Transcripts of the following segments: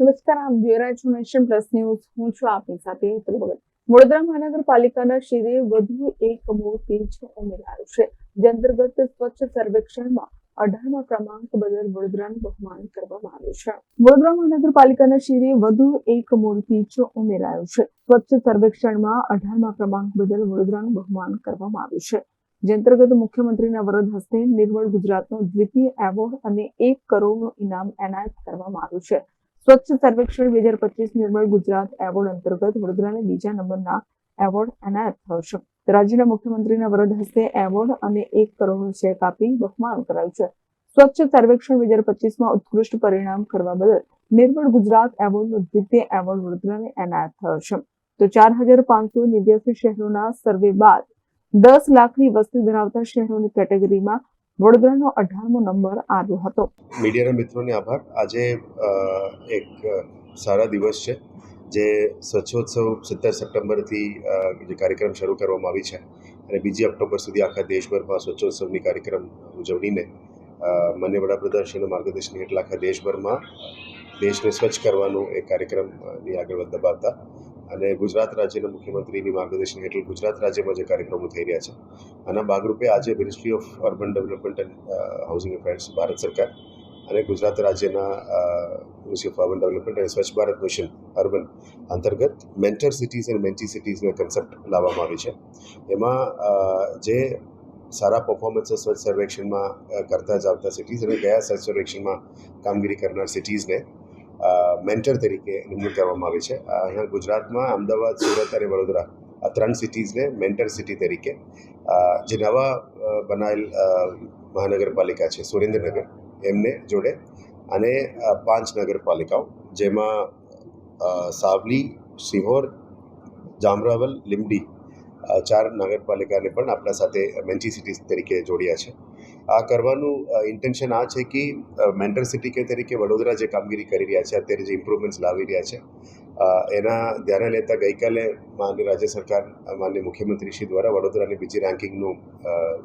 નમસ્કાર, આપ જોઈ રહ્યા છો નેશન પ્લસ ન્યૂઝ. હું છું આપની સાથે હેતલ ભગત. વડોદરા મહાનગરપાલિકાના શિરે વધુ એક મોટી જ ઉમેરાયું છે. જે અંતર્ગત સ્વચ્છ સર્વેક્ષણમાં અઢારમા ક્રમાંક બદલ વડોદરાનું બહુમાન કરવામાં આવ્યું છે. વડોદરા મહાનગરપાલિકાના શિરે વધુ એક મૂર્તિ જ ઉમેરાયું છે. સ્વચ્છ સર્વેક્ષણમાં અઢારમા ક્રમાંક બદલ વડોદરાનું બહુમાન કરવામાં આવ્યું છે. જે અંતર્ગત મુખ્યમંત્રીના વરદ હસ્તે નિર્મળ ગુજરાતનો દ્વિતીય એવોર્ડ અને એક કરોડનું ઇનામ એનાયત કરવામાં આવ્યું છે. સ્વચ્છ સર્વેક્ષણ બે હજાર પચીસ નિર્મળ ગુજરાત એવોર્ડ અંતર્ગત વડોદરાને બીજા નંબરના એવોર્ડ એનાયત થયો રાજ્યના મુખ્યમંત્રીના વરદ હસ્તે એવોર્ડ અને એક કરોડનો ચેક આપી બહુમાન કરાયું છે. સ્વચ્છ સર્વેક્ષણ બે હજાર પચીસમાં ઉત્કૃષ્ટ પરિણામ કરવા બદલ નિર્મળ ગુજરાત એવોર્ડનો દ્વિતીય એવોર્ડ વડોદરાને એનાયત થયો છે તો ચાર હજાર પાંચસો નેવ્યાસી શહેરોના સર્વે બાદ દસ લાખની વસ્તી ધરાવતા શહેરોની કેટેગરીમાં વડોદરાનો અઢારમો નંબર આવ્યો હતો. મીડિયાના મિત્રોને આભાર. આજે એક સારા દિવસ છે, જે સ્વચ્છોત્સવ સત્તર સપ્ટેમ્બરથી જે કાર્યક્રમ શરૂ કરવામાં આવી છે અને બીજી ઓક્ટોબર સુધી આખા દેશભરમાં સ્વચ્છોત્સવની કાર્યક્રમ ઉજવણીને મને વડાપ્રધાન શ્રીના માર્ગદર્શન હેઠળ આખા દેશભરમાં દેશને સ્વચ્છ કરવાનો એક કાર્યક્રમની આગળ દબાવતા અને ગુજરાત રાજ્યના મુખ્યમંત્રીની માર્ગદર્શન હેઠળ ગુજરાત રાજ્યમાં જે કાર્યક્રમો થઈ રહ્યા છે, આના ભાગરૂપે આજે ministry of urban development and housing affairs Bharat સરકાર અને ગુજરાત રાજ્યના મિનિસ્ટ્રી ઓફ અર્બન ડેવલપમેન્ટ અને સ્વચ્છ ભારત મિશન અર્બન અંતર્ગત મેન્ટર સિટીઝ અને મેન્ટી સિટીઝનો કન્સેપ્ટ લાવવામાં આવી છે. એમાં જે સારા પરફોર્મન્સ સ્વચ્છ સર્વેક્ષણમાં કરતા જ આવતા સિટીઝ અને ગયા સ્વચ્છ સર્વેક્ષણમાં કામગીરી કરનાર સિટીઝને મેન્ટર તરીકે નિમણૂક કરવામાં આવી છે. અહીંયા ગુજરાતમાં અમદાવાદ, સુરત અને વડોદરા આ ત્રણ સિટીઝને મેન્ટર સિટી તરીકે. જે નવા બનાવેલ મહાનગરપાલિકા છે, સુરેન્દ્રનગર, એમને જોડે અને પાંચ નગરપાલિકાઓ, જેમાં સાવલી, સિહોર, જામરાવલ, લીંબડી ચાર નગરપાલિકાને પણ આપણા સાથે મેન્ટી સિટીઝ તરીકે જોડ્યા છે. આ કરવાનું ઇન્ટેન્શન આ છે કે મેન્ટર સિટી કે તરીકે વડોદરા જે કામગીરી કરી રહ્યા છે, અત્યારે જે ઇમ્પ્રુવમેન્ટ્સ લાવી રહ્યા છે એના ધ્યાને લેતા ગઈકાલે માન્ય રાજ્ય સરકાર માન્ય મુખ્યમંત્રી શ્રી દ્વારા વડોદરાની બીજી રેન્કિંગનું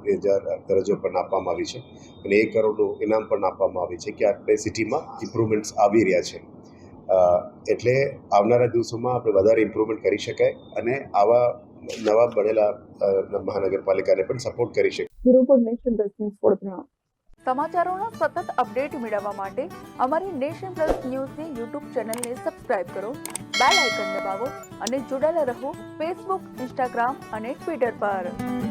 બે હજાર દરજ્જો પણ આપવામાં આવી છે અને એક કરોડનું ઇનામ પણ આપવામાં આવી છે કે આપણે સિટીમાં ઇમ્પ્રુવમેન્ટ્સ આવી રહ્યા છે. એટલે આવનારા દિવસોમાં આપણે વધારે ઇમ્પ્રુવમેન્ટ કરી શકાય અને આવા નવા બનેલા મહાનગરપાલિકાને પણ સપોર્ટ કરી શકે. Bureau Nation Plus News Vadodara સમાચારોના સતત અપડેટ મેળવવા માટે અમારી નેશન પ્લસ ન્યૂઝની યુટ્યુબ ચેનલને સબસ્ક્રાઇબ કરો બેલ આઇકન દબાવો અને જોડાયેલા રહો ફેસબુક ઇન્સ્ટાગ્રામ અને ટ્વિટર પર.